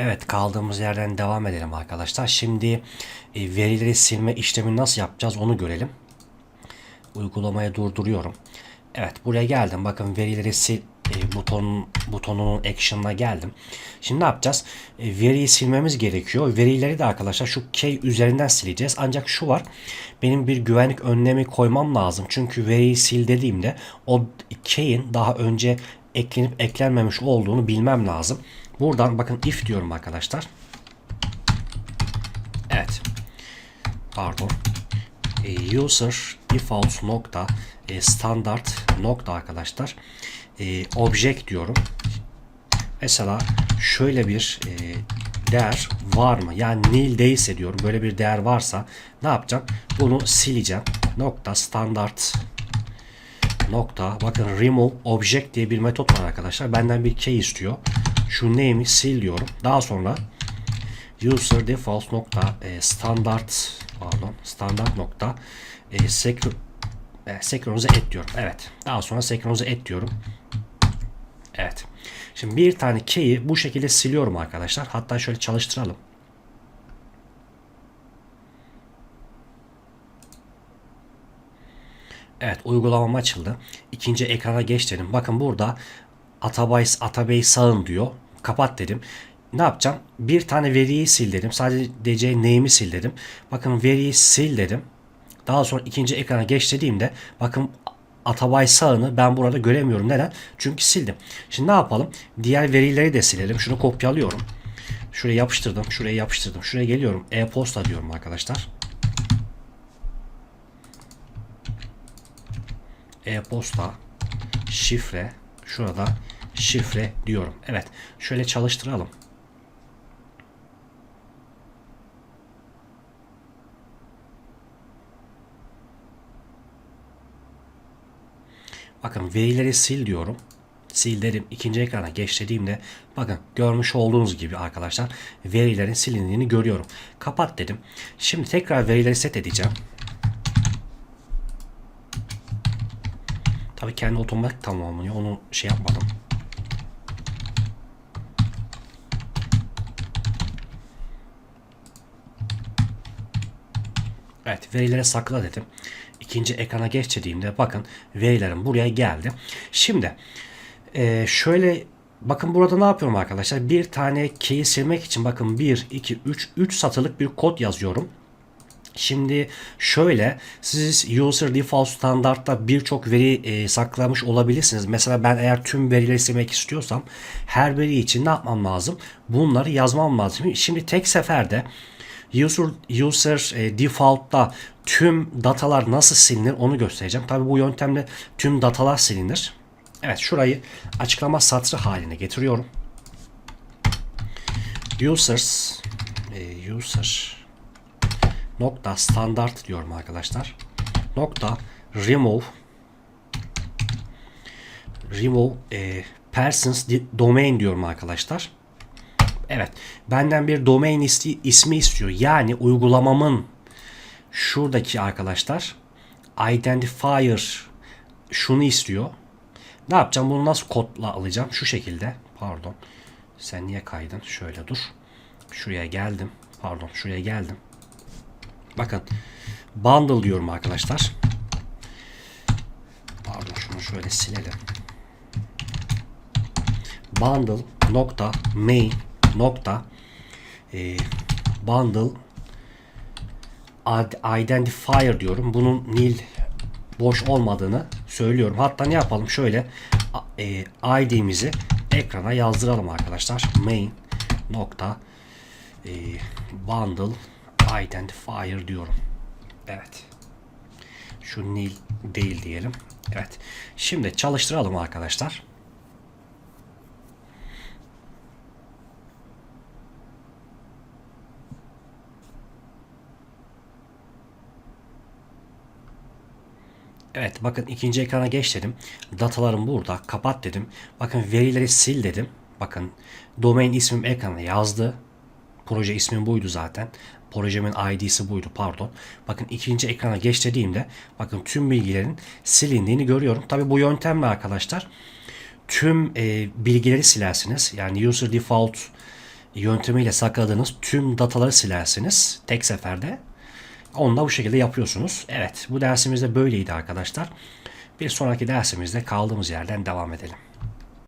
Evet kaldığımız yerden devam edelim arkadaşlar. Şimdi e, verileri silme işlemini nasıl yapacağız onu görelim. Uygulamayı durduruyorum. Evet buraya geldim. Bakın verileri sil e, buton butonunun action'ına geldim. Şimdi ne yapacağız? E, veriyi silmemiz gerekiyor. Verileri de arkadaşlar şu key üzerinden sileceğiz. Ancak şu var. Benim bir güvenlik önlemi koymam lazım. Çünkü veriyi sil dediğimde o key'in daha önce eklenip eklenmemiş olduğunu bilmem lazım. Buradan bakın if diyorum arkadaşlar. Evet. Pardon. E, user default nokta e, standart nokta arkadaşlar. E, object diyorum. Mesela şöyle bir değer var mı? Yani nil değilse diyorum. Böyle bir değer varsa ne yapacağım? Bunu sileceğim. Nokta standart nokta bakın remove object diye bir metot var arkadaşlar. Benden bir key istiyor. Şu name'i sil diyorum. Daha sonra user default nokta e, standart pardon standart nokta e, sekre, e, senkronize et diyorum. Evet. Daha sonra senkronize et diyorum. Evet. Şimdi bir tane key'i bu şekilde siliyorum arkadaşlar. Hatta şöyle çalıştıralım. Evet uygulamam açıldı. İkinci ekrana geç dedim. Bakın burada Atabase, Atabase sağın diyor. Kapat dedim. Ne yapacağım? Bir tane veriyi sil dedim. Sadece name'i sil dedim. Bakın veriyi sil dedim. Daha sonra ikinci ekrana geç dediğimde bakın Atabay sağını ben burada göremiyorum. Neden? Çünkü sildim. Şimdi ne yapalım? Diğer verileri de silelim. Şunu kopyalıyorum. Şuraya yapıştırdım. Şuraya yapıştırdım. Şuraya geliyorum. E-posta diyorum arkadaşlar. e-posta şifre şurada şifre diyorum. Evet. Şöyle çalıştıralım. Bakın verileri sil diyorum. Sil dedim. ikinci ekrana geç dediğimde bakın görmüş olduğunuz gibi arkadaşlar verilerin silindiğini görüyorum. Kapat dedim. Şimdi tekrar verileri set edeceğim. Tabii kendi otomatik tamamlıyor. Onu şey yapmadım. Evet verilere sakla dedim. İkinci ekrana geç dediğimde bakın verilerim buraya geldi. Şimdi e, şöyle bakın burada ne yapıyorum arkadaşlar? Bir tane key'i silmek için bakın 1, 2, 3, 3 satırlık bir kod yazıyorum. Şimdi şöyle siz user default standartta birçok veri e, saklamış olabilirsiniz. Mesela ben eğer tüm verileri silmek istiyorsam her veri için ne yapmam lazım? Bunları yazmam lazım. Şimdi tek seferde user, user e, default'ta tüm datalar nasıl silinir onu göstereceğim. Tabi bu yöntemle tüm datalar silinir. Evet şurayı açıklama satrı haline getiriyorum. Users e, user nokta standart diyorum arkadaşlar. Nokta remove remove e, persons domain diyorum arkadaşlar. Evet. Benden bir domain isti, ismi istiyor. Yani uygulamamın şuradaki arkadaşlar identifier şunu istiyor. Ne yapacağım? Bunu nasıl kodla alacağım? Şu şekilde. Pardon. Sen niye kaydın? Şöyle dur. Şuraya geldim. Pardon. Şuraya geldim. Bakın. Bundle diyorum arkadaşlar. Pardon şunu şöyle silelim. Bundle nokta main nokta e, bundle identifier diyorum. Bunun nil boş olmadığını söylüyorum. Hatta ne yapalım? Şöyle e, ID'mizi ekrana yazdıralım arkadaşlar. Main nokta e, bundle identifier diyorum. Evet. Şu nil değil diyelim. Evet. Şimdi çalıştıralım arkadaşlar. Evet bakın ikinci ekrana geç dedim. Datalarım burada. Kapat dedim. Bakın verileri sil dedim. Bakın domain ismim ekrana yazdı. Proje ismim buydu zaten. Projemin ID'si buydu pardon. Bakın ikinci ekrana geç dediğimde bakın tüm bilgilerin silindiğini görüyorum. Tabi bu yöntemle arkadaşlar tüm e, bilgileri silersiniz. Yani user default yöntemiyle sakladığınız tüm dataları silersiniz tek seferde. Onu da bu şekilde yapıyorsunuz. Evet bu dersimizde böyleydi arkadaşlar. Bir sonraki dersimizde kaldığımız yerden devam edelim.